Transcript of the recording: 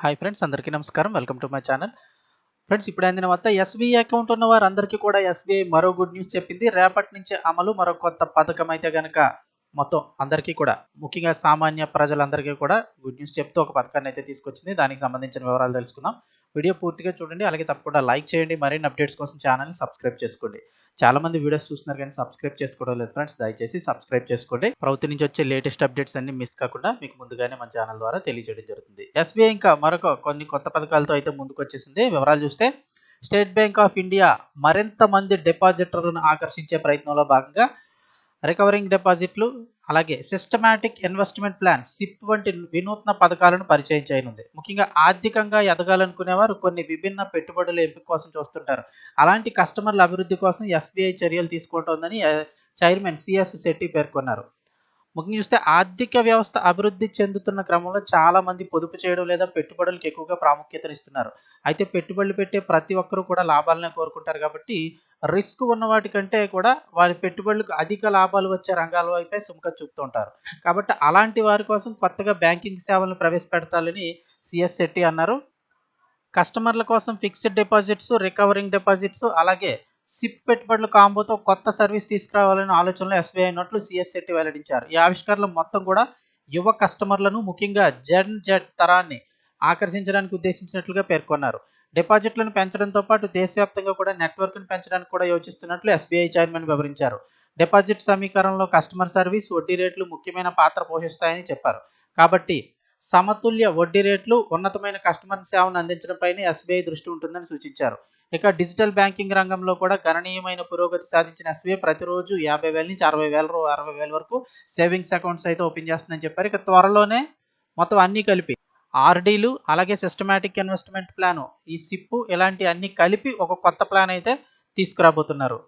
Hi friends అందరికీ నమస్కారం. Welcome to my channel. Friends ఇప్పుడు అందిన వార్త ఎస్బీఐ అకౌంట్ ఉన్న వారందరికీ కూడా ఎస్బీఐ మరో గుడ్ న్యూస్ చెప్పింది. రేపటి నుంచి అమలు మరో కొత్త పథకం అయితే గనక మొత్తం అందరికీ కూడా ముఖ్యంగా సామాన్య ప్రజలందరికీ కూడా గుడ్ న్యూస్ చెప్తూ ఒక పథకాన్ని అయితే తీసుకొచ్చింది. దానికి సంబంధించిన వివరాలు తెలుసుకుందాం. వీడియో పూర్తిగా చూడండి. అలాగే తప్పకుండా లైక్ చేయండి. మరిన్ని అప్డేట్స్ కోసం ఛానల్ని సబ్స్క్రైబ్ చేసుకోండి. చాలా మంది వీడియోస్ చూస్తున్నారు కానీ సబ్స్క్రైబ్ చేసుకోవడం లేదు ఫ్రెండ్స్. దయచేసి సబ్స్క్రైబ్ చేసుకోండి. ప్రభుత్వం నుంచి వచ్చే లేటెస్ట్ అప్డేట్స్ అన్ని మిస్ కాకుండా మీకు ముందుగానే మన ఛానల్ ద్వారా తెలియజేయడం జరుగుతుంది. ఎస్బీఐ ఇంకా మరొక కొన్ని కొత్త పథకాలతో అయితే ముందుకు వచ్చేసింది వివరాలు చూస్తే స్టేట్ బ్యాంక్ ఆఫ్ ఇండియా మరింత మంది డిపాజిటర్లను ఆకర్షించే ప్రయత్నంలో భాగంగా రికవరింగ్ డిపాజిట్లు అలాగే సిస్టమాటిక్ ఇన్వెస్ట్మెంట్ ప్లాన్ సిప్ వంటి వినూత్న పథకాలను పరిచయం చేయనుంది. ముఖ్యంగా ఆర్థికంగా ఎదగాలనుకునేవారు కొన్ని విభిన్న పెట్టుబడుల ఎంపిక కోసం చూస్తుంటారు. అలాంటి కస్టమర్ల అభివృద్ధి కోసం ఎస్బీఐ చర్యలు తీసుకుంటోందని చైర్మన్ సిఎస్ శెట్టి పేర్కొన్నారు. ముఖ్యంగా చూస్తే ఆర్థిక వ్యవస్థ అభివృద్ధి చెందుతున్న క్రమంలో చాలా మంది పొదుపు చేయడం లేదా పెట్టుబడులకు ఎక్కువగా ప్రాముఖ్యతనిస్తున్నారు. అయితే పెట్టుబడులు పెట్టే ప్రతి ఒక్కరూ కూడా లాభాలనే కోరుకుంటారు కాబట్టి రిస్క్ ఉన్న వాటికంటే కూడా వారి పెట్టుబడులకు అధిక లాభాలు వచ్చే రంగాల వైపే సుముఖం చూపుతుంటారు. కాబట్టి అలాంటి వారి కోసం కొత్తగా బ్యాంకింగ్ సేవలను ప్రవేశపెడతాలని సిఎస్ శెట్టి అన్నారు. కస్టమర్ల కోసం ఫిక్స్డ్ డిపాజిట్స్ రికవరింగ్ డిపాజిట్స్ అలాగే సిప్ పెట్టుబడుల కాంబోతో కొత్త సర్వీస్ తీసుకురావాలనే ఆలోచనలో ఎస్బీఐ ఉన్నట్లు సిఎస్ శెట్టి వెల్లడించారు. ఈ ఆవిష్కరణలు మొత్తం కూడా యువ కస్టమర్లను ముఖ్యంగా జెన్ జెడ్ తరాన్ని ఆకర్షించడానికి ఉద్దేశించినట్లుగా పేర్కొన్నారు. డిపాజిట్లను పెంచడంతో పాటు దేశవ్యాప్తంగా కూడా నెట్వర్క్ను పెంచడానికి కూడా యోచిస్తున్నట్లు ఎస్బీఐ చైర్మన్ వివరించారు. డిపాజిట్ సమీకరణలో కస్టమర్ సర్వీస్ వడ్డీ రేట్లు ముఖ్యమైన పాత్ర పోషిస్తాయని చెప్పారు. కాబట్టి సమతుల్య వడ్డీ రేట్లు ఉన్నతమైన కస్టమర్ సేవను అందించడంపైనే ఎస్బీఐ దృష్టి ఉంటుందని సూచించారు. ఇక డిజిటల్ బ్యాంకింగ్ రంగంలో కూడా గణనీయమైన పురోగతి సాధించిన ఎస్బీఐ ప్రతిరోజు యాభై వేల నుంచి అరవై వేల రూ- అరవై వేల వరకు సేవింగ్స్ అకౌంట్స్ అయితే ఓపెన్ చేస్తుందని చెప్పారు. ఇక త్వరలోనే మొత్తం అన్నీ కలిపి ఆర్డీలు అలాగే సిస్టమాటిక్ ఇన్వెస్ట్మెంట్ ప్లాను ఈ సిప్పు ఇలాంటి అన్ని కలిపి ఒక కొత్త ప్లాన్ అయితే తీసుకురాబోతున్నారు.